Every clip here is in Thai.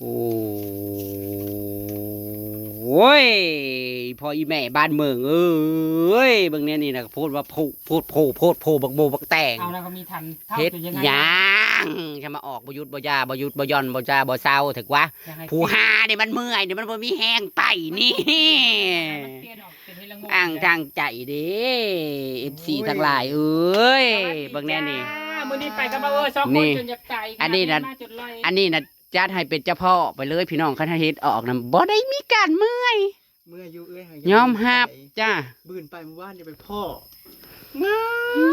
โอ้ยพออีแม่บ้านเมืองเอ้ยเบางเนี้ยนี่นะพูดว่าพูดพูดโพโพดโพบักโบบักแตงเอาแล้วก็มีทันเท่าเฮ็ดจะยังไงหยังจะมาออกบยุทธบยาบยุทธบย่อนบจ้าบเศร้าถึกวะยังไงผู้หาเนี่ยมันเมื่อยเนี่ยมันบ่มีแห้งไปนี่มันเปลี่ยนออกเป็นเฮ็ดละโงกอ่างทางใจเด้เอฟซีทั้งหลายเอ้ยเบางเนี้ยนี่จ้ามื้อนี้ไปกับมาเออสองคนี่นจนอยากตายอันนี้น่ะ มาจนลอยอันนี้นะ จัดให้เป็นเจ้าพ่อไปเลยพี่น้องคันเฮ็ดออกนะบ่ได้มีการเมื่อยเมื่ออายุเอ้ยหายยอมฮับจ้าบืนไปเมื่อวานจะไปพ่องา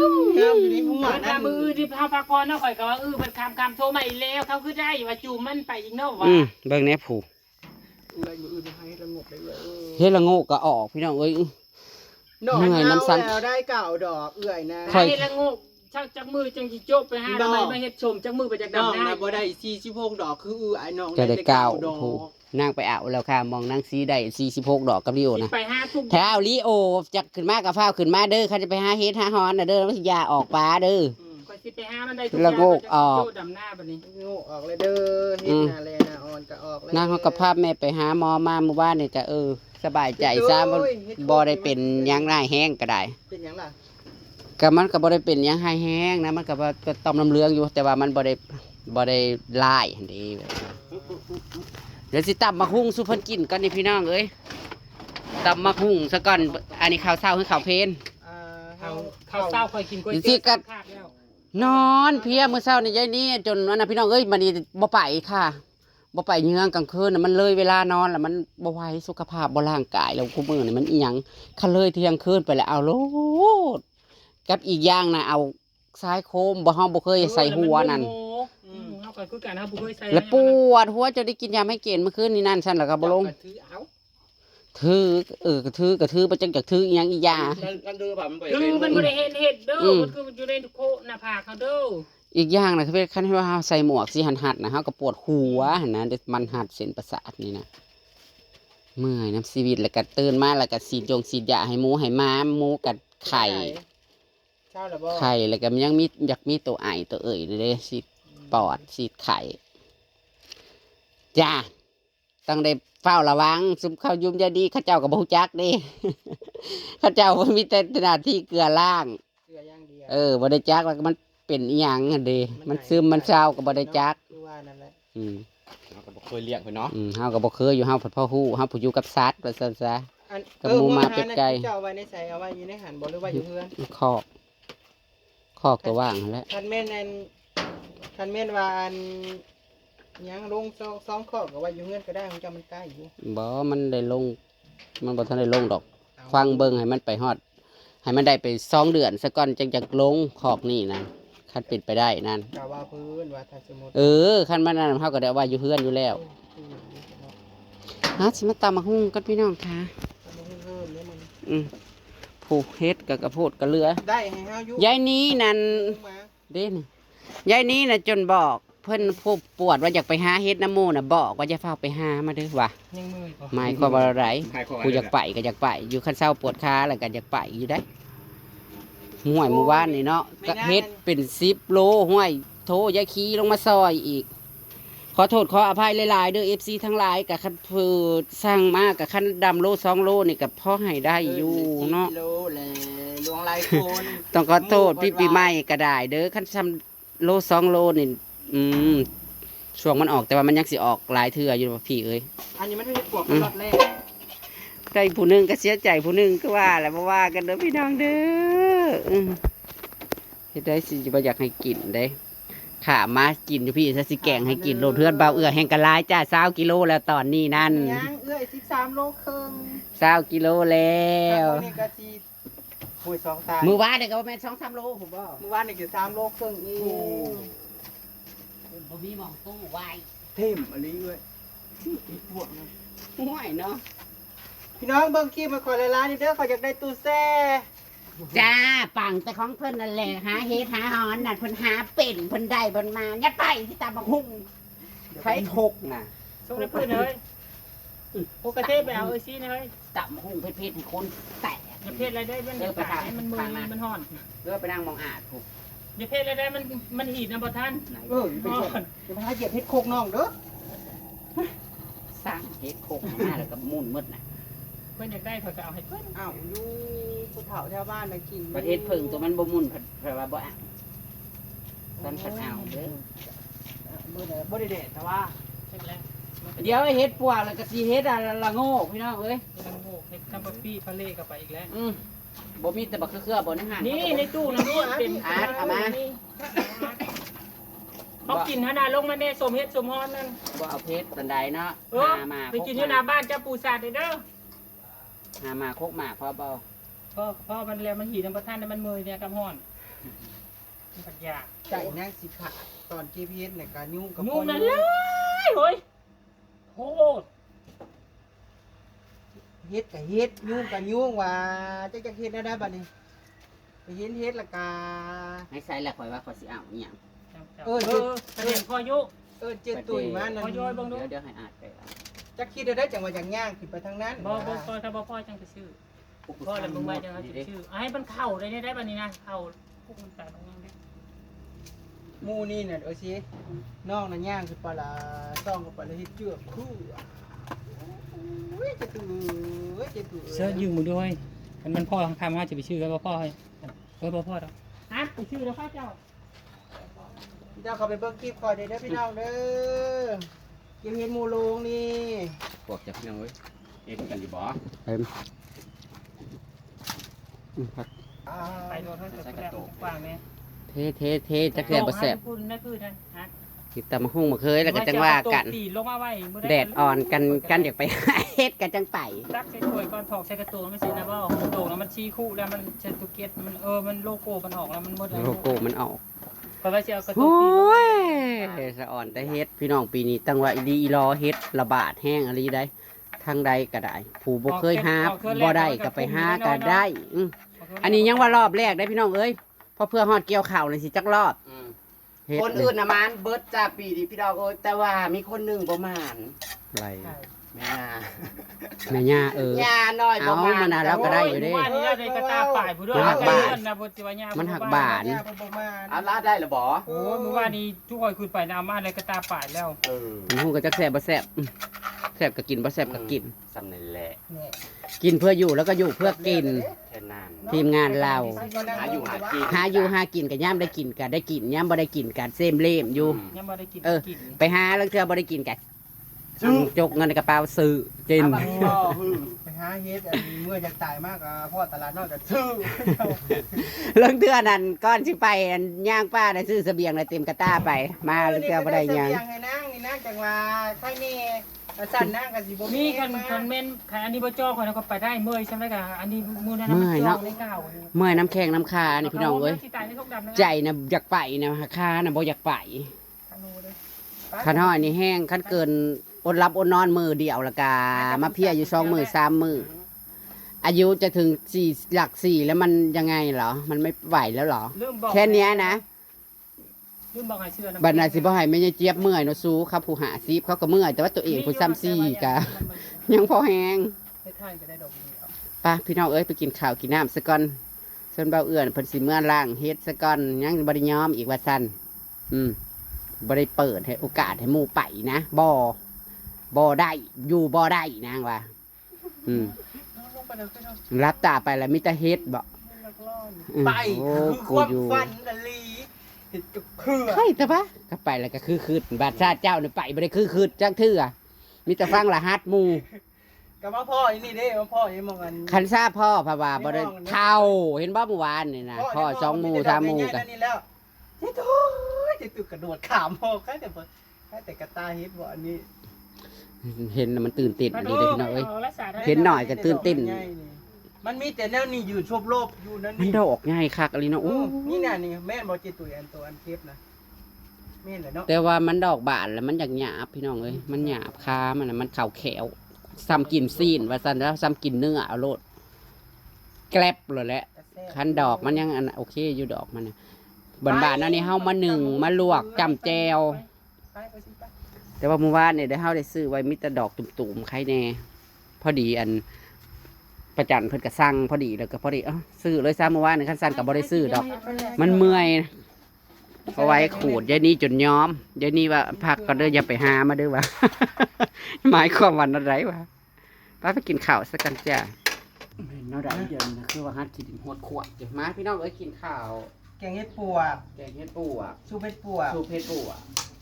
มงามอยู่ในหัวเออนั่ถ้านมืออื่นที่พาพักพรเนาะข่อยก็ว่าเออมันคำคำโทรมาอีกแล้วเขาคือได้ว่าจูมมันไปอีกเนาะว่าอืมเบิ่งแหน่ผู้เอ้ยมืออื่นให้ระงบได้เลยเออเฮ็ดละโงกก็ออกพี่น้องเอ้ยดอกเหนื่อยน้ำสั่นแล้วได้เก่าดอกเอื่อยนะค่อยเฮ็ดละโงก ชักจักมือจังสิโจบไปหาดอกทำไมมาเฮ็ดชมจักมือไปจากน้องดำได้นะบ่ได้46ดอกคืออือไอ้น้องจะได้แต่เก้าดอกผู้นางไปเอาแล้วค่ะมองนางสีได้46ดอกกับลิโอสินะ ไปหาทุกถ้าเอาลิโอจักขึ้นมากับฟ้าวขึ้นมาเด้อเขาจะไปหาเฮ็ดหาฮอนน่ะเด้อแล้วสิยาออกปลาเด้อ อืมข่อยสิไปหามันได้ทุกละโงกออกโจดำหน้าบัดนี้โง่ออกเลยเด้อเฮ็ดอืมนาแลนาออนก็ออกเลยนางเขากับภาพแม่ไปหาหมอมาเมื่อวานนี่ก็เออ สบายใจซะบ่บ่ได้เป็นหยังได้แห้งก็ได้เป็นหยังล่ะ ก็มันก็บ่ได้เป็นหยังหายแห้งนะมันก็บ่ก็ต้มน้ำเหลืองอยู่ แต่ว่ามันบ่ได้บ่ได้ลายหั่นเดีเดี๋ยวสิตำมะฮุ่งสุเพิ่นกินกันนี่พี่น้องเอ้ยตำมะฮุ่งซะก่อนอันนี้ข้าวเช้าคือข้าวเพลนอ่าเขาเขาเศร้าข่อยกินก๋วยอยู่เตี๋ที่ยวกัดคาดแล้วนอนเพลียมื้อเช้านี่ยายนี่จนอันน่ะพี่น้องเอ้ยบัดนี้บ่ไปค่ะบ่ไปเยืองกลางคืนน่ะมันเลยเวลานอนแล้วมันบ่ไหวสุขภาพบ่ร่างกายแล้วคุมื้อนี่มันอีหยังคันเลยเที่ยงคืนไปแล้วเอาโลด กับอีกอย่างน่ะเอาซ้ายโคมบ่เฮาบ่เคยใส่หัวนั่นเออแล้วมันโมโหอืมเขาก็คือการเฮาบ่เคยใส่แล้วปวดหัวจะได้กินยาไม่เกณฑ์เมื่อคืนนี่นั่นฉันแล้วก็บ่ลงจับกระถือเอาถือเออกระถือกระถือบ่จังจักถืออีหยังอียานั่นเด้อแบบมันไปคือมันบ่ได้เห็นเห็ดเด้ออมมันคือมันอยู่ในโคหน้าผากเขาเด้ออีกอย่างนะคือคันที่ว่าเฮาใส่หมวกสิหันหัดนะเฮาก็ปวดหัวหั่นนะเดี๋ยวมันหัดเส้นประสาทนี่นะเมื่อยน้ำชีวิตแล้วก็ตื่นมาแล้วก็สีดยงสีดยาให้หมูให้ม้าหมูกัดไข่เช้าแล้วบ่ไข่แล้วก็มันยังมีอยากมีตัวไอตัวเอ่ยเด้สีดปอดสีดไข่จ้าต้องได้เฝ้าระวัง ซุมเข้ายุ่มยาดีเข้าเจ้ากับบูจักเด้เข้าเจ้าบ่มีแต่หน้าที่เกลือล่าง เกลืออย่างเดียวเออบ่ได้จักแล้วก็มันเป็นอีหยังหั่นเด้มันซึมมันเศร้าก็บ่ได้จักคือว่านั่นแหละอืมเราก็บ่เคยเลี้ยงเพิ่นเนาะอืมเฮาก็บ่เคยอยู่เฮาผัดพ่อฮู้เฮาผู้อยู่กับสัตว์ว่าซั่นซะอันกับหมูหมาเป็ดไก่เจ้าเอาไว้ในใส่เอาไว้อยู่ในหันบ่หรือว่าอยู่เพื่อนคอก คอกตัวว่างนั่นแหละคันแม่นอันคันแม่นว่าอันหยังลงสองสองข้อก็ว่าอยู่เพื่อนก็ได้ของเจ้ามันใกล้อยู่บ่มันได้ลง มันบ่ทันได้ลงดอก ฟังเบิ่งให้มันไปฮอด ให้มันได้ไปสองเดือนซะก่อนจังจะลงคอกนี่นะคันเป็นไปได้นั่น กะว่าพื้นว่าถ้าสมมุติเออคันมันนั่นเฮาก็ได้ว่าอยู่เฮือนอยู่แล้วฮะสิมาตำมะฮุ่งกันพี่น้องค่ะ เพิ่มเนี่ยมัน อืม ผูกเฮ็ดกับกระโพดกระเรือได้ให้เฮาอยู่ยายนี้นั่นมาเด้นี่ยายนี้นะจนบอก เพิ่นผู้ปวดว่าอยากไปหาเฮ็ดน้ำหมูน่ะบอกว่าจะเฝ้าไปหามาเด้อว่ะยังมือบ่หมายความว่าอะไรหายความกูอยากไปก็อยากไป อยู่คันเศร้าปวดขาแล้วก็อยากไปอยู่ได้ห่วยหมู่บ้านนี่เนาะก็เฮ็ดเป็นสิบโลห่วยโทยายขี้ลงมาซอยอีก ขอโทษขออภัยหลายๆเด้อ FC ทั้งหลายกับคันเพื่อสร้างมากกับคันดำโลสองโลนี่กับพ่อให้ได้อยู่เนาะโลเลยลวงหลายคนต้องขอโทษพี่ปีใหม่ก็ได้เด้อคันซ้ำโลสองโลนี่อืมช่วงมันออกแต่ว่ามันยังสิออกหลายเทื่ออยู่บ่พี่เอ้ยอันนี้มันไม่ได้ปวดเป็นรอบแรกได้ผู้หนึงก็เสียใจผู้หนึงก็ว่าแหละบ่ว่ากันเด้อพี่น้องเด้ออืมเฮ็ดได้สิบ่อยากให้กินเด้ ขามากินอยู่พี่ซะสิแกงให้กินโลดเทือนเบาเอื้อแห่งกะลายจ้า20กิโลแล้วตอนนี้นั่นยังเอื้อยสิบสามโลครึ่ง20กิโลแล้วนี่ก็จีคุยสองตามื้อวานนี่ก็บ่แม่น2-3โลผมบ่เมื่อวานนี่คือสามโลครึ่งเองบ่มีหม่องตู้ไว้เทมอันนี้ด้วยมีพวกนะห่วยเนาะพี่น้องเบิ่งคลิปมาขอละลายนี่เด้อเขาอยากได้ตู้แช่ จ้าปังแต่ของเพิ่นนั่นแหละหาเฮ็ดหาหอนน่ะเพิ่นหาเป็นเพิ่นได้เพิ่นมาอย่าไปที่ตาบักหุ่งไผทกน่ะส่งในพื้นเลยโอกระเทศไปเอาเอ้ยซี่นะเฮ้ยตาบักหุ่งเพชรๆให้คนแตกอย่าเพศอะไรได้มันอย่าตายมันมือมันห่อนเพื่อไปนั่งมองอาดถูกอย่าเพศอะไรได้มันมันหีดนะบ่ท่านไหนเออไปเถอะจะมาเหยียบเพชรโคกน้องเด้อสร้างเฮ็ดโคกมาแล้วก็มุ่นมืดน่ะ เพิ่นอยากได้เขาจะเอาให้เพิ่นอ้าวอยู่ผู้เฒ่าแถวบ้านน่ะกินประเทศเพิ่งตัวมันบ่มุ่นเพิ่นเพิ่นว่าบ่อะตอนเพิ่นเอาเด้อบ่ได้บ่ได้เด็ดแต่ว่าใช่ไหมเดี๋ยวไอ้เฮ็ดปวกแล้วก็สิเฮ็ดอะละโง่พี่น้องเอ้ยนี่มันโง่เฮ็ดคัมปะปี้พะเล่กับไปอีกแล้ว อืมบ่มีแต่บักเครือๆบ่ในห้างนี่ในตู้นะนี่เป็นอาร์ตเอามาเขากินฮานาลงมาแน่สมเฮ็ดสมฮอนนั่นบ่เอาเพชรปานใดเนาะเออหามาไปกินอยู่หน้าบ้านเจ้าปูซาดเด้อ หามาโคกหมาพอบ่พ่อพ่อมันแล้วมันหีน้ำประทานแล้วมันมือเนี่ยกับฮ้อนมันปัญญาใจนางสิขาดตอนเก็บเฮ็ดเนี่ยก็ยุ่งกับยุ่งนั่นเลยเฮ้ยโหดเฮ็ดก็เฮ็ดยุ่งก็ยุ่งว่าจะจะเฮ็ดได้ได้บัดนี้ไปเห็นเฮ็ดและกาให้ใส่แล้วข่อยว่าข่อยสิเอาอีหยังเอเอออเจ็ดแสดงพ่อยุเออเจ็ดตุยมานั่นขอย้อยเบิ่งดูเดี๋ยวเดี๋ยวให้อาดไปเอา จะคิดได้ได้จังว่าอย่างย่างขึ้นไปทางนั้นบ่บ่พ่อถ้าบ่พ่อจังจะชื่อพ่อแล้วมึงไว้จังจะชื่อเอาให้มันเข้าได้ได้บัดนี้นะเข้าพวกมันตายลงยังได้หมู่นี่น่ะเออสิน้องน่ะย่างขึ้นไปละซ่องขึ้นไปละเฮ็ดเจือกคู่อะโอ้ยเจะตุยเจะตุยเสื้อยืมมึงด้วยมันมันพ่อทำมาจะไปชื่อแล้วบ่พ่อให้เออบ่พ่อดอกฮะไปชื่อแล้วพ่อเจ้าพี่น้องเขาไปเบิ่งคลิปก่อนเด้อเด้อพี่น้องเด้อ เก็บเฮ็ดหมู่โลงนี่พวกจะพี่น้องเอ้ยเอ็นกันอยู่บ่เต็มอืมพักอ่าไปโดนเขาจะแกล้งกว้างแม่เทเทเทจักแซ่บบ่แซ่บคุณนั่นคือท่านฮะกินตำมะฮุ่งมาเคยแล้วก็จังว่ากันตีลงมาไว้มื้แดดอ่อนกันกันอยากไปหาเฮ็ดกันจังไปตักใส่ถ้วยก่อนถอกใส่กระโตงไม่ใช่นะบ่กระโตงแล้วมันชี้คู่แล้วมันเชนตุเกียตมันเออมันโลโก้มันออกแล้วมันหมดแล้วโลโก้มันออก เพราะว่าสิเอากระโตโอ้งตีลงยสะอ่อนแต่เฮ็ดพี่น้องปีนี้ตั้งว่าอีดีอีรอเฮ็ดระบาดแห้งอะไรได้ทางใดก็ได้ ผู้บ่เคยหาบ่ได้ก็ไปหาก็ได้อืมอันนี้ยังว่ารอบแรกได้พี่น้องเอ้ยเพอเพื่อฮอดเกี่ยวข่าวเลยสิจักรอบเฮ็ดคนอื่นนะมันเบิร์ดจ่าปีดีพี่ดอกโอ้ยแต่ว่ามีคนหนึ่งประมาณอะไร แม่นาแม่ย่าเออญาหน่อยประมาณเอามานะเราก็ได้อยู่เด้ ว่านี่เราได้กระตาป่ายผู้ด้วยมันหักบาท นะบ่สิว่าญามันหักบาท ย่าเพิ่นบ่มาเอาลาดได้เหรอบ่โอ้ยเมื่อวานนี้ทุกคนคุยไปนะเอามาเลยกระตาป่ายแล้วเออมันฮู้ก็จักแซ่บบ่แซ่บอืมแซ่บก็กินบ่แซ่บก็กิน สำเร็จแหละเนี่ยกินเพื่ออยู่แล้วก็อยู่เพื่อกิน แค่นั้นทีมงานเรา หาอยู่หากินหาอยู่หากินกับย่ามได้กินกันได้กินย่ามบ่ได้กินกันเซมเล่มอยู่ ยังบ่ได้กินเออ กินไปหาแล้วเธอบ่ได้กินกัน จกเงินในกระเป๋าซื้อกินเอาบัตรพ่อหือไปหาเฮ็ดอันเมื่ออยากตายมากอะพ่อตลาดนอกจะซื้อเรื่องเทื่อนั้นก้อนสิไปอันย่างป้าได้ซื้อเสบียงได้เต็มกระต้าไป มาเรื่องเทื่อบ่ได้หยังเให้นั่งนี่นั่งจังว่าใครนี่สั่นนั่งก็สิบ่มีกันมาคนเม่นใครอันนี้บ่จ้อคนแล้วก็ไปได้เมื่อยใช่ไหมกะอันนี้มือนั้นมันจ้อในเก่าเมื่อยน้ำแข็งน้ำคานี่พี่น้องเอ้ยที่ตายในทุกดำนะใจนะอยากไปนะคานะบ่อยากไปธนูเลยคันห้อยนี่แห้งคันเกิน อดรับอดนอนมือเดียวละกามาเพียอยู่สองมือสามมืออายุจะถึงสี่หลักสี่แล้วมันยังไงเหรอ มันไม่ไหวแล้วเหรอ ลืมบอกแค่เนี้ยนะลืมบอกให้เชื่อนะบัดนาสิบ่ให้แม่ยายเจี๊ยบเมื่อยเนาะสู้ครับผู้หาซีบเขาก็เมื่อยแต่ว่าตัวเองผู้ซ้ำซี่กะยังพอแหงให้ท่านก็ได้ดอกเดียวไป่ะพี่น้องเอ้ยไปกินข้าวกินน้ำซะก่อนส่วนเบาเอื้อนเพิ่นสิเมื่อล่างเฮ็ดซะก่อนยังบ่ได้ยอมอีกว่าซั่นอืมบ่ได้เปิดให้โอกาสให้หมู่ไปนะบ่ บ่ได้ อยู่บ่ได้นางว่า อืมลงไปเดี๋ยวขึ้นเอารับตาไปแล้วมีแต่เฮ็ดบ่อืมไปโอ้คือกูความอยู่ฝันอลีเห็ดจุกเครือใช่แต่ปะก็ไปแล้วก็คือคืดบาดชาติเจ้าเนี่ยไปบ่ได้คือคืดจังเทื่อมีแต่ฟังรหัสหมู่กับว่าพ่ออีนี่เด้ว่าพ่ออีมองกันคันทราบพ่อพะว่าบ่ได้ไม่มองนะเท่าเห็นบ่เมื่อวานนี่นะพ่อสองหมู่สามหมู่กักันนนี่แล้วเจ๊ตุ๊เจ๊ตุ๊กระโดดขามพ่อแค่แต่บ่แค่แต่กระตาเฮ็ดบ่อันนี้ เห็นน่ะมันตื่นเต้นดีเลยพี่น้องเอ้ยารักษาได้เห็นหน่อยก็ตื่นเต้น มันมีแต่แนวนี้ยืนชบโลบอยู่นั่นมันนี่ดอกง่ายคักอะไรเนาะโอ้โอ้นี่น่ะนี่แม่นบ่เจตุยอันตัวอันเทปนะแม่นเลยเนาะแต่ว่ามันดอกบานแล้วมันอยากหยาบพี่น้องเอ้ยมันหยาบค้ามันน่ะมันขาวแขวซ้ำกินซีนว่าซั่นแล้วซ้ำกินเนื้อเอาโลดแกลบเลยแหละแต่แซ่บคันดอกมันยังอันโอเคอยู่ดอกมันน่ะบานบานๆอันนี้เฮามาหนึ่งมาลวกจำแจวไปไปสิไป แต่ว่าเมื่อวานเนี่ยได้เฮาได้ซื้อไว้มีแต่ดอกตุ่มๆใครแน่พอดีอันประจันเพิ่นก็สั่งพอดีแล้วก็พอดีเอ้าซื้อเลยซะเมื่อวานนี่คันสั่นก็บ่ได้ซื้อดอก มันเมื่อยเอาไว้ขูดยายนี่จนย้อมยายนี่ว่าพักก็เด้ออย่าไปหามาเด้อวะ หมายความวันอะไรวะป้าไปกินข้าวสักกันจ้ะเนาะได้เดี๋ยวนี้คือว่าฮัดกินหัวขวดเดี๋ยวมาพี่น้องเอ้ยกินข้าวแกงเห็ดปวกแกงเฮ็ดปูอะซุปเห็ดปวกสูบเฮ็ดปูอะ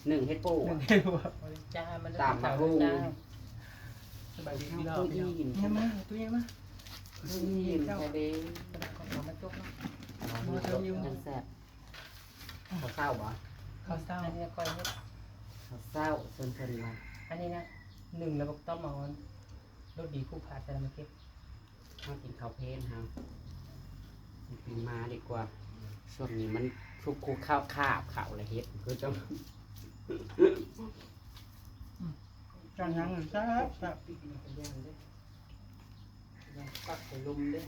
หนึ่งเฮ็ดปูหนึ่อะงเห็ดปวก จ้ามันตามมาลุงสบายดีพี่น้องตู้พี่น้องอิ่มเนี่ยมาตู้เนี่ยมาตู้อิ่มแค่เด้เอามาจุกเนาะมันแซ่บข้าวเศร้าบ่ข้าวเศร้าอันนี้ก้อยเฮ็ดข้าวเศร้าเพิ่นเพิ่นมาอันนี้นะหนึ่งแล้วก็ต้มเอารสดีคู่พาแต่ละมาเก็บมากินข้าวเพลนครับกินมาดีกว่าช่วงนี้มันชุกคูข้าวข้าวข้าวอะไรเฮ็ดคือจัง จังยังซ่บซ่บย่างเด้ย่างปักใส่ลมเด้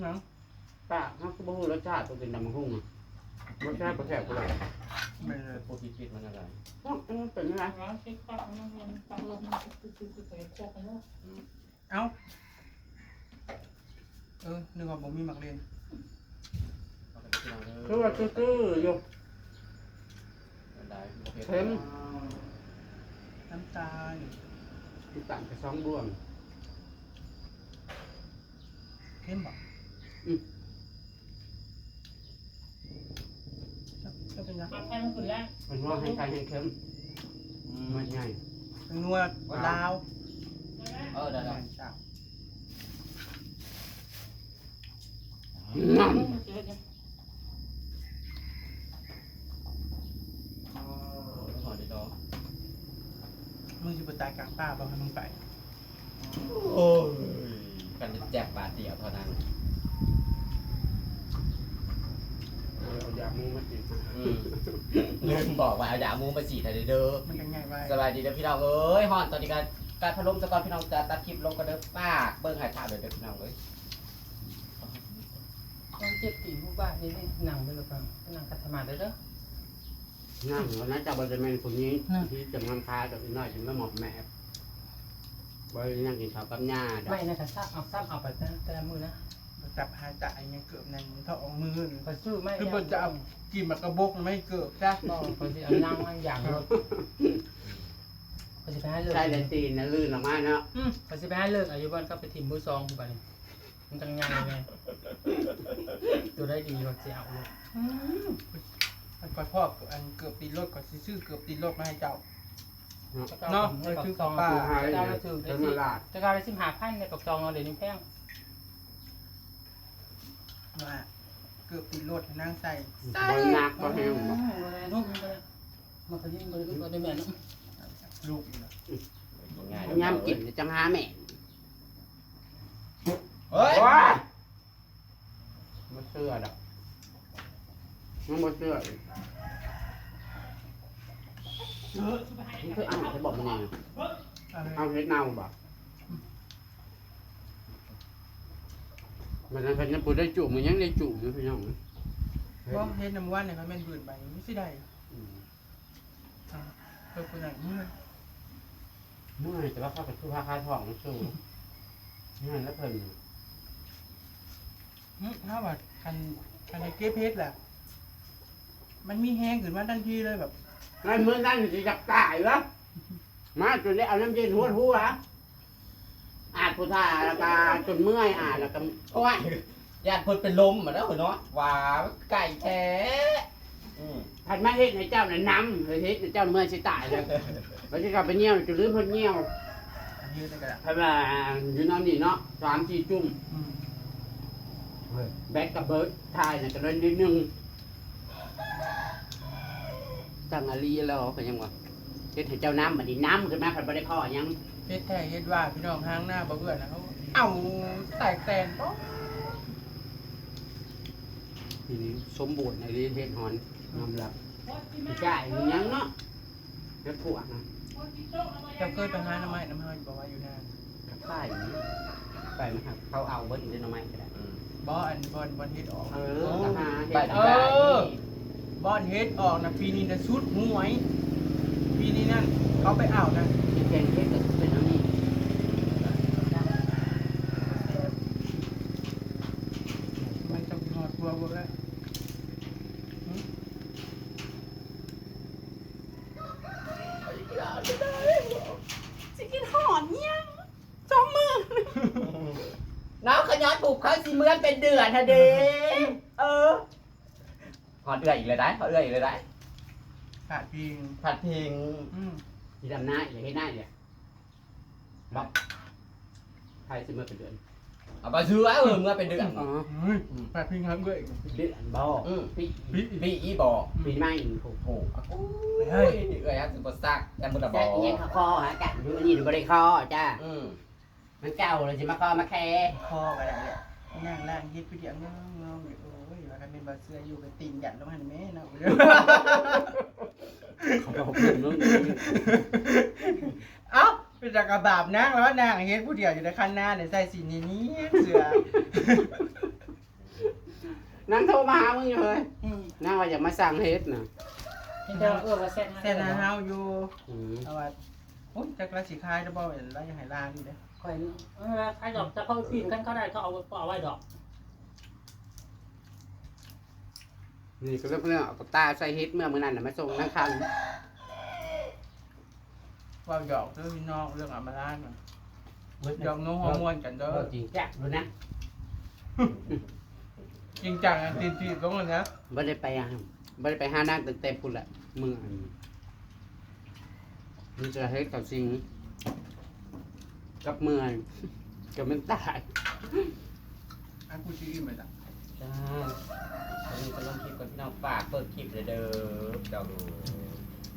หนังป้าฮักบ่ฮู้รสชาติตัวเป็นดำหุ่งอะรสชาติบ่แซ่บบ่ได้ไม่เลยโปรตีนปิดมันอะไรอ๋อมันเป็นอะไรร้านเช็คปักมันมันปักลงคือคือคือใส่โคกไปเนาเอ้าเออนึกว่าบ่มีหมักเลนคือว่าตื้อๆอยู่เค็ม น้ำตาลมีต่างกับสองบวงเค็มบ่อืมจะเป็นยังปักแค่มันขึ้นแล้วเป็นว่าให้การให้เค็มมันใหญ่เป็นนัวลาว เออได้ได้จ้านั่น หอดีดอ มึงจะไป ตายกลางป่าบ่ให้มึงไป โอ้ยกันจะแจกบาทเดียวเท่านั้นเอายามูมาติดอืมเงินบอกว่าเอายามูมาฉีดให้เด้อมันกันง่ายไว้สบายดีเด้อพี่น้องเอ้ยฮอนตอนนี้การการพะลมสกอนพี่น้องจะตัดคลิปลงก็เด้อป้ากเบิ่งหายถามเลยเด้อพี่น้องเอ้ยต้องเจ็บตีผู้บ้านนี่ได้หนังไปหรือเปล่าหนังกัตมาได้เด้อ นั่นวันนั้นจะบริเวณคนนี้ที่จะงานค้ากับอีกหน่อยจะไม่หมดแม่บริเวณนั่งกินข้าวกับหญ้าดอกไม่นะคะซับเอาซับเอาไปแต่ละมือนะจับหายตายยังเกือบนั่นเท่าองมือคอยซื้อไม่คือบ่จะเอากินมากระบกไม่เกือบจ้ะบอกคอยสิเอานั่งอันอย่างรถคอยสิไปให้เลิกใช่เลยตีนนะลื่นออกมาเนาะคอยสิไปให้เลิกอายุบ้านก็ไปถิ่มมือซองไปมันจังไงแม่ตัวได้ดีกว่าสิเอาเลย มันก็พ่ออันเกือบตีรถก่อนซื้อเกือบตีรถมาให้เจ้า เนาะในปักซองป้าหายเจ้าเลเรายถือได้สิจะกลายเป็นสิบหาพันในปักซองเราเดี๋ยวนี้แพงว่าเกือบตีรถนั่งใส่บรินักก็แห้งบ่มันก็ยิ่งมันก็ได้แม่ลูกนี่นะง่ายยามกินจังหาแม่เฮ้ยว้าเชื่อดอก มันไม่เชื่ออีกมันคืออ่านจะบอกมันไงอะไรเอาเฮ็ดเน่าบ่มันนั้นเพิ่นยังบ่ได้จุมันยังได้จุอยู่พี่น้องว่าเฮ็ดน้ำวันเนี่ยเขาแม่นบืนไปไม่ใช่ได้อืมเพิ่นคนไหนเมื่อเมื่อยแต่ว่าเขาก็คือพาคาท้องมันสู้นั่นแล้วเพิ่นถ้าว่าคันคันในเก็บเพชรแหละ มันมีแห้งขึ้นมาทันทีเลยแบบนั่นมื้อนั้นสิจักตายวะมาจนได้เอาน้ำเย็นหัวหัวอาดผู้ท่าแล้วก็จนเมื่อยอาดแล้วก็โอ้ยญาติเพิ่นเป็นลมมาแล้วเนาะว่าไก่แท้อืมผัดมาเฮ็ดให้เจ้าน่ะนำเฮ็ดให้เจ้าเมื่อยสิตายแล้วแล้วสิกลับไปเหี่ยวจะลืมเพิ่นเหี่ยวอันนี้เลยก็ได้เพราะว่าอยู่นอนนี่เนาะสามสี่จุ่มอืม แบกกับเบิร์ดทายน่ะก็เดินนิดนึง ตั้งอาลีแล้วก็ยังว่าเฮ็ดให้เจ้าน้ำบัดนี้น้ำขึ้นมาผัดบ่ได้พ่อหยังเฮ็ดแท้เฮ็ดว่าพี่น้องห้างหน้าบ่เบื่อนะเขาเอาแตกแตนป๊อกทีนี้สมบูรณ์ในเฮ็ดฮอนยอมรับไม่ใช่มีหยังเนาะเฮ็ดพวกนะเจ้าเคยไปหาหน้ำไม้น้ำเฮาอยู่บ่ว่าอยู่นานกับป้ายนี่ไปไหมครับเขาเอาเบิร์ดอีกเดนไม้ก็ได้อืมบ่อันบ่อนบ่อนเฮ็ดออกเออก็หาเฮ็ดเออ บอลเฮดออกนะปีนี้นะชุดหวยปีนี้นั่นเขาไปอ่าวนะแกงเฮดกับเป็นน้ำนี่มันจะหอดตัวหมดแล้วสิกินหอนเนี่ยจอมือน้องขยันปลูกเขาสิเมื่อนเป็นเดือนฮะเด้ ออหอดเอื้อยอีกเลยได้หอดเอื้อยอีกเลยได้ขาดพิงผัดพิงอืมที่ดำหน้าอย่าให้หน้าเนี่ยบอกใครจะมาเป็นเดือนเอาไปซื้อเอาเออเมื่อเป็นเดือนอ๋อเฮ้ยขาดพิงครับเว้ยเดือนบอกอืมปีปีปีอีบอกปีใหม่ถูกโอ้โหเฮ้ยเอ้ยครับสุดซักแต่บุตรบแต่ออีกเขาคอหากันอยู่อันนี้หนูไม่ได้คอจ้าอืมมันเก่าเลยจะมาคอมาแค่คอกันแหละย่างล่างเฮ็ดไปเดียวเงาเงาอยู่โอ้ยว่ากัน เป็นบาเสื้ออยู่กับตีนหยัดลงหันแม่เนาะเขาบอกเพื่อนนู้นเอ้าเป็นจักรบาปนางแล้วนางเฮ็ดผู้เดียวอยู่ในคันหน้าเนี่ยใส่สีนี้นี่เสือนั่งโทรมาหามึงอยู่เลยอืมนั่งว่าอย่ามาสั่งเฮ็ดนะเห็นเจ้าเออว่าเส้นแต่นาเฮาอยู่อืมเอาว่าโอ้ยจักรสิคายจะบ่เห็นแล้วยังให้ลางอยู่เด้คอยเออใครดอกจะเข้าปีนกันเขาได้เขาเอาเอาไว้ดอก นี่ก็เรื่องเรื่องเอาตาใส่เฮ็ดเมื่อมื่อนั้นน่ะมาส่งนั่งคันว่าหยอกเรื่องพี่น้องเรื่องอามาลานน่ะหยอกน้องฮอร์โมนกันเด้อก็จริงจักดูนะจริงจังอะตีนตีนลงเลยนะไม่ได้ไปอะไม่ได้ไปหานั่งเต็มๆพุ่นแหละมืออันมันจะเฮ็ดกับสิ่งกับเมื่อยกับมันตายอันกูชื่อมันอะจ้าตอ นี้ก็ลงคลิปกับพี่น้องฝากเปิดคลิปเลยเด้อเดาดู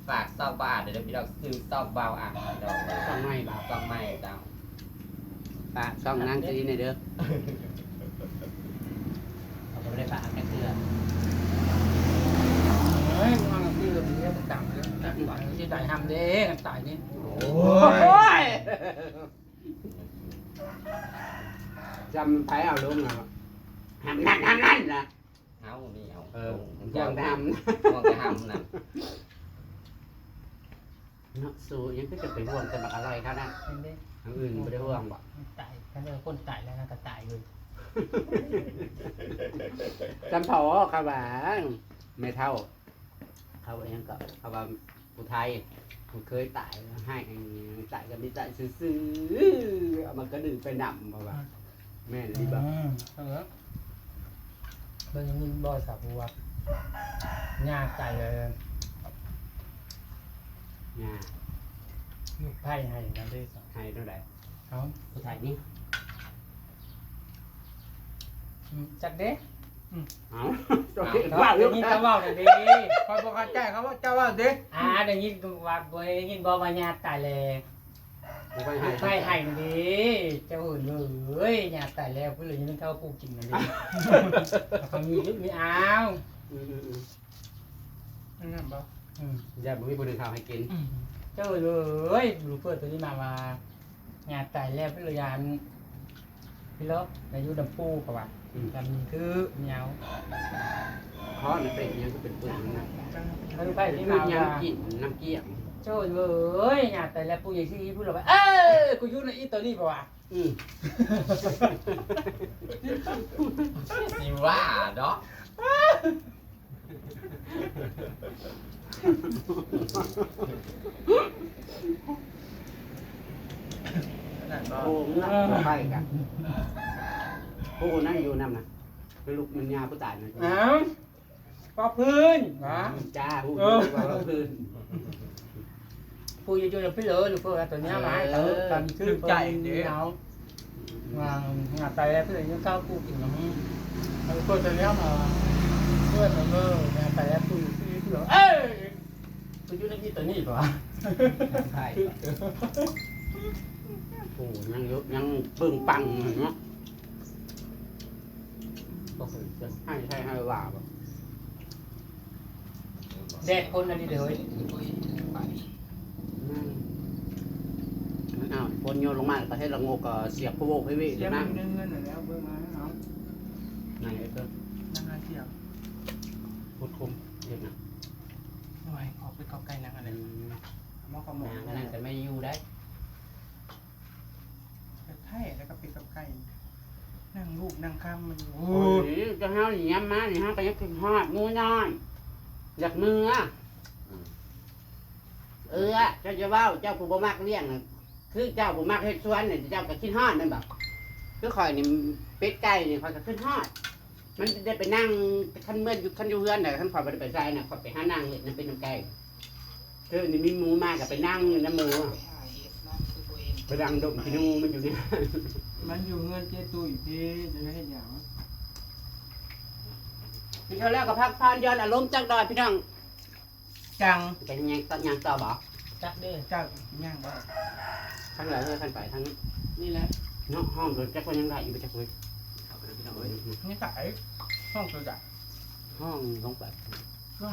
ฝากซอกบาทเด้อพี่น้องซื้อซอกเบาอะเดาต้องไม่บาต้องไม่เดาปะต้องนั่งซีในเด้อเขาก็ไม่ได้ปะแค่เสื้อเฮ้ยมันคือเรื่องต่างเรื่องต่างหวานที่ได้ทำเด้ตายนี่โอ้ยจำไปเอาลุงนะทำนั่นทำนั่นนะ เออผมห่วงทห่วงจะทำนะำเนาะสูยังก็จะไปห่วงแต่บักอะไรเขานะเห็นเด้ทางอื่นไม่ได้ห่วงบ่ตายถ้าเจอคนตายแล้วนะก็ตายเลยจำพอเขาว่าไม่เท่า เขาว่ายังก็เขาว่าผู้ไทยผู้เคยตายให้ตายกันไม่ตายซื่อๆเอามันก็ดึงไปนำเพราะว่าแม่นดีบ่เออเบิ่งนี่บ่สับวัว งาไก่เลยเนี่ยลูกไผ่ให้นั่นด้วยสองให้เท่าไหร่เอาผู้ไทยนี่จักเด้เอาว่าว่าเดี๋เรื่ยอวงนี้นี้ก็เว้าได้ดีคอยบอกเข้าใจเขาว่าเจ้าว่าเด็กอ่าเดี๋ยวนี้ก็ว่าบ่ได้ยินบ่ว่าญาติตายแล้วผู้ไทยลูกไผ่ให้ให้นั่นดิเจ้าอื่นเลยญาติตายแล้วเพิ่นเลยยังเข้าปลูกกินนั่นดิเขามีลึกมีอ้าว อืมอืมอืมนั่นบ่อืมอย่าบ่มีผู้ดึงข่าวให้กินเจ้าเลยรูเพื่อตัวนี้มาว่าญาติตายแล้วพิ่เลยยานพี่ลบอายุดำปูกว่าอืมดำคือเหนียวเพราะนั่นเป็นอิหยังก็เป็นปืนนะเพิ่นไปเป็นที่มานยังว่ากินน้ำเกี้ยงโจ้ยเว้ยหยาแต่แล้วปูใหญ่ซี่พูดเลยว่าเอ้ยกูอยู่ในอีตัวนี้ป่าวะอืม สิว่าเนาะ นั่นบ่โอ้นั่งไปกันผู้นั่งอยู่นั่นนะเป็นลูกมันยาผู้ตายนะอ้าวปอพื้นวะจ้าผู้เออว่าพื้นปูใหญ่อยู่ในพี่เลยหรือเปล่าตัวนี้มาให้เขาตอนคือเนาว่าหยาแต่แล้วเพื่อนยังเข้าปูกินน้ำเขาเปิดตัวนี้มาเพื่อนเออห ยาแต่แล้วปูอยู่ที่พี่เลยเอ้ยกูอยู่ในอีตัวนี้ป่าวะใช่โอ้ยังยุยังปึ้งปังเนาะก็คือจะให้ใช่ให้ว่าบ่แดดคนอะไรเดี๋ยวนั่นอ้าวคนโยนลงมาประเทศละโงกก็เสียบพวกพี่วิเสียนะมันเงินเงินแล้วเบิ่งมาเอา ไหนไอ้เพิ่มนั่งหาเที่ยวพูดคุมเด็กนะโอ้ยออกไปเกาไก่นั่งอะไรอืมมอขโมยนางก็นั่งแต่ไม่อยู่ได้ไปไข่แล้วก็ไปกับไก่นั่งลูกนั่งค่ำมันอยู่โอ้ยจะเฮาอย่างนี้มานี่ฮะก็ยังกินฮอดงูน้อยอยากมืออะเออเจ้าจะเว้าเจ้าผู้บ่มักเลี้ยงน่ะคือเจ้าผู้มักเฮ็ดสวนเนี่ยเจ้าก็คิดฮอดนั่นแบบคืคือคอยนี่ เป็ดไก่นี่คอยก็ขึ้นฮอด มันได้ไปนั่งคันเมื่ออยู่คันอยู่เฮือนแต่คันคอยบ่ไปไปใส่น่ะคอยไปหานั่งเห็ดนั่นเป็นน้ำไก่คือนี่มีหมูมากกับไปนั่งอยู่น้ำหมูอะไปดังดมกินงูมันอยู่นี่ มันอยู่เงินเจตุยพี่จะได้เห็นอย่างพี่เขาแล้วก็พักพานย้อนอารมณ์จักดอยพี่น้องจังเป็นยังต่อยังต่อบ่จักเด้จักย่างบ่ทั้งหลายเลยขันไปทั้งนี่แหละเนาะห้องโดนจักว่ายังได้อยู่ไปจักเลย เอาไปเลยพี่น้องเอ้ยนี่ขายห้องตัวจักห้องลงไป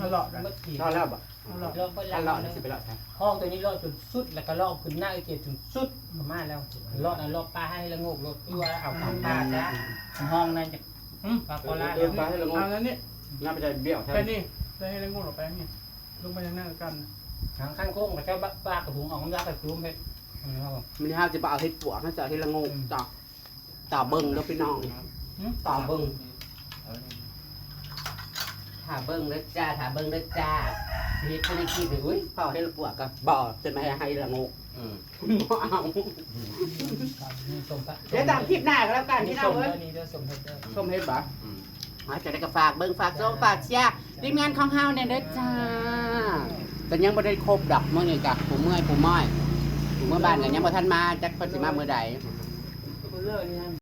ก็หลอดนะเมื่อกี้ทอดแล้วบ่หลอดเราก็ถ้าลรอดเลสิไปรอดใช่ห้องตัวนี้รอดจนสุดแล้วก็รอบขึ้นหน้าไอเกตจนสุดประมาณแล้วรอดอันรอบปลาให้ละงกรถตัวเอาของปลาจ้ะห้องนั่นจะปลาโคราชเดินไปให้ละงงเอาแล้วนี่น่าไปจะเบี้ยวใช่ไปนี่ได้ให้เล่นงูหรอไปนี่ลงไปยังหน้ากันทางข้างโค้งกับเจ้าปลากระถุงออกน้ำยากับถุงเพชรมันห้าจะเอาเห็ดปวกถ้าจะเห็ดละงงต่อต่อเบิ้งแล้วพี่น้อง ต่อเบิ้งถ้าเบิ้งแล้วจ้าถ้าเบิ้งแล้วจ้าเฮ็ดคนในคลิปนี่อุ้ยเป่าเห็ดละปวกกับบ่อจะไม่ให้ละงงอืมบ่เอาสมปะเดี๋ยวตามคลิปหน้าก็แล้วกันพี่น้องเอ้ยนี่เด้อสมเพชรเด้อส้มเฮ็ดบ่อืมอาจะได้ก็ฝากเบิ่งฝากส้มฝากเชียร์ทีมงานของเฮาเนี่ยเด้อจ้าแต่ยังบ่ได้ครบดอกมื้อนี้กะผู้เมื่อยผู้ม้อยผู้เมื่อบ้านก็ยังบ่ทันมาจักเพิ่นสิมามื้อใดเลิกนี่